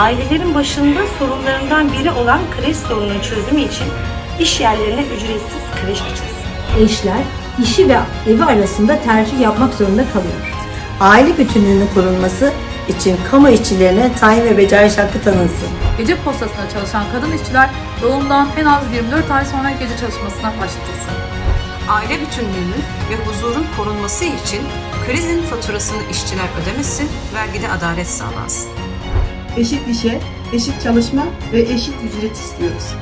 Ailelerin başında sorunlarından biri olan kreş sorununun çözümü için iş yerlerine ücretsiz kreş açılsın. Eşler işi ve evi arasında tercih yapmak zorunda kalıyor. Aile bütünlüğünün korunması için kamu işçilerine tayin ve beceriş hakkı tanınsın. Gece postasında çalışan kadın işçiler doğumdan en az 24 ay sonra gece çalışmasına başlatılsın. Aile bütünlüğünün ve huzurun korunması için krizin faturasını işçiler ödemesin, vergide adalet sağlansın. Eşit işe, eşit çalışma ve eşit ücret istiyoruz.